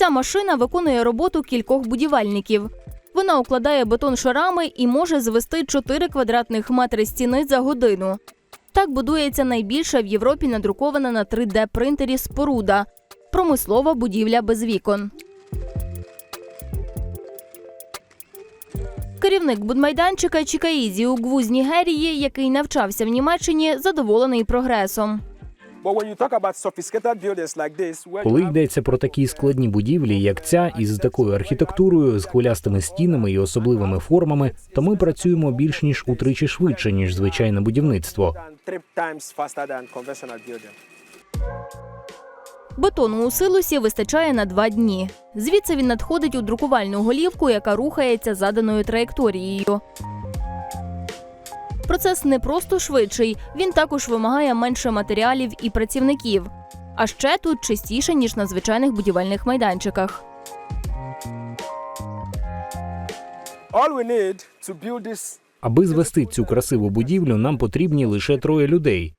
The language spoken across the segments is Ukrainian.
Ця машина виконує роботу кількох будівельників. Вона укладає бетон шарами і може звести 4 квадратних метри стіни за годину. Так будується найбільша в Європі надрукована на 3D принтері споруда промислова будівля без вікон. Керівник будмайданчика Чікаїзі Угву з Нігерії, який навчався в Німеччині, задоволений прогресом. Коли йдеться про такі складні будівлі, як ця, із такою архітектурою, з хвилястими стінами і особливими формами, то ми працюємо більш ніж утричі швидше, ніж звичайне будівництво. Бетону у силосі вистачає на два дні. Звідси він надходить у друкувальну голівку, яка рухається заданою траєкторією. Процес не просто швидший, він також вимагає менше матеріалів і працівників. А ще тут чистіше, ніж на звичайних будівельних майданчиках. Аби звести цю красиву будівлю, нам потрібні лише троє людей.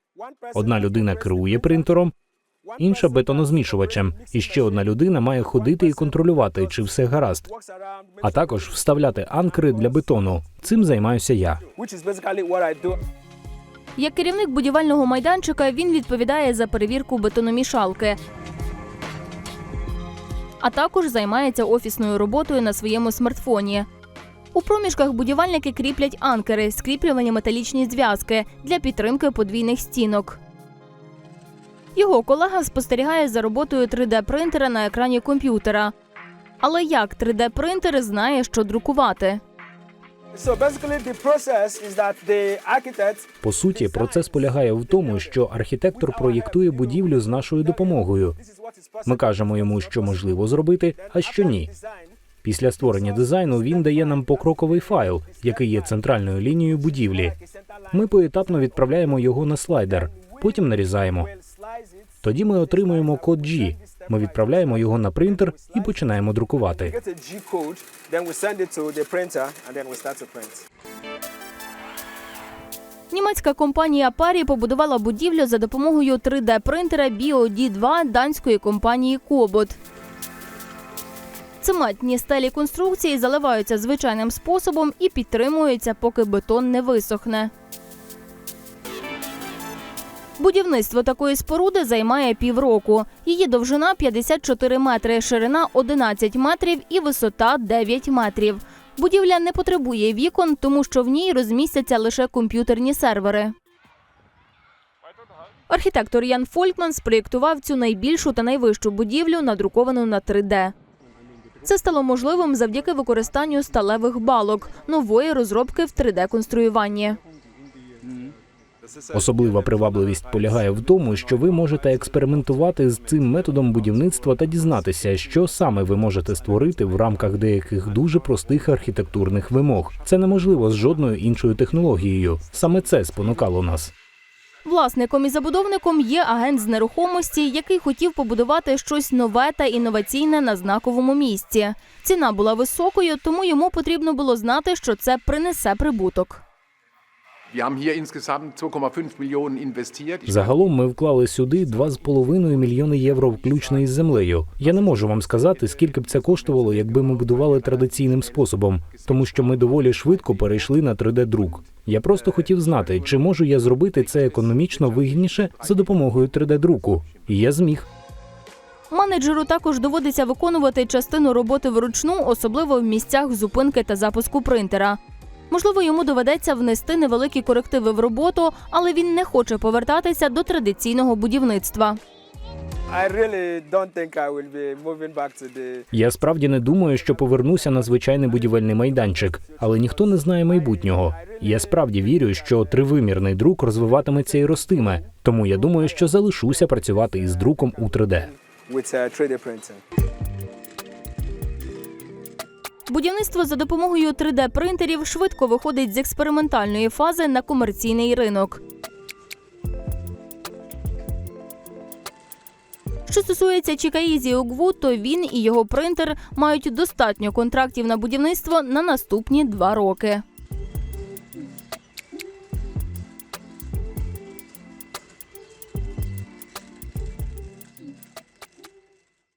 Одна людина керує принтером, інша бетонозмішувачем, і ще одна людина має ходити і контролювати, чи все гаразд, а також вставляти анкери для бетону. Цим займаюся я. Як керівник будівельного майданчика він відповідає за перевірку бетономішалки, а також займається офісною роботою на своєму смартфоні. У проміжках будівельники кріплять анкери, скріплювані металічні зв'язки для підтримки подвійних стінок. Його колега спостерігає за роботою 3D-принтера на екрані комп'ютера. Але як 3D-принтер знає, що друкувати? По суті, процес полягає в тому, що архітектор проєктує будівлю з нашою допомогою. Ми кажемо йому, що можливо зробити, а що ні. Після створення дизайну він дає нам покроковий файл, який є центральною лінією будівлі. Ми поетапно відправляємо його на слайдер, потім нарізаємо. Тоді ми отримуємо код G. Ми відправляємо його на принтер і починаємо друкувати. Німецька компанія Парі побудувала будівлю за допомогою 3D-принтера BioD2 данської компанії Кобот. Цементні стелі конструкції заливаються звичайним способом і підтримуються, поки бетон не висохне. Будівництво такої споруди займає півроку. Її довжина 54 метри, ширина 11 метрів і висота 9 метрів. Будівля не потребує вікон, тому що в ній розмістяться лише комп'ютерні сервери. Архітектор Ян Фолькман спроєктував цю найбільшу та найвищу будівлю, надруковану на 3D. Це стало можливим завдяки використанню сталевих балок, нової розробки в 3D-конструюванні. Особлива привабливість полягає в тому, що ви можете експериментувати з цим методом будівництва та дізнатися, що саме ви можете створити в рамках деяких дуже простих архітектурних вимог. Це неможливо з жодною іншою технологією. Саме це спонукало нас. Власником і забудовником є агент з нерухомості, який хотів побудувати щось нове та інноваційне на знаковому місці. Ціна була високою, тому йому потрібно було знати, що це принесе прибуток. Загалом ми вклали сюди 2,5 мільйони євро, включно із землею. Я не можу вам сказати, скільки б це коштувало, якби ми будували традиційним способом, тому що ми доволі швидко перейшли на 3D-друк. Я просто хотів знати, чи можу я зробити це економічно вигідніше за допомогою 3D-друку. І я зміг. Менеджеру також доводиться виконувати частину роботи вручну, особливо в місцях зупинки та запуску принтера. Можливо, йому доведеться внести невеликі корективи в роботу, але він не хоче повертатися до традиційного будівництва. Я справді не думаю, що повернуся на звичайний будівельний майданчик, але ніхто не знає майбутнього. Я справді вірю, що тривимірний друк розвиватиметься і ростиме. Тому я думаю, що залишуся працювати із друком у 3D. Будівництво за допомогою 3D-принтерів швидко виходить з експериментальної фази на комерційний ринок. Що стосується Чікаїзі Огву, то він і його принтер мають достатньо контрактів на будівництво на наступні два роки.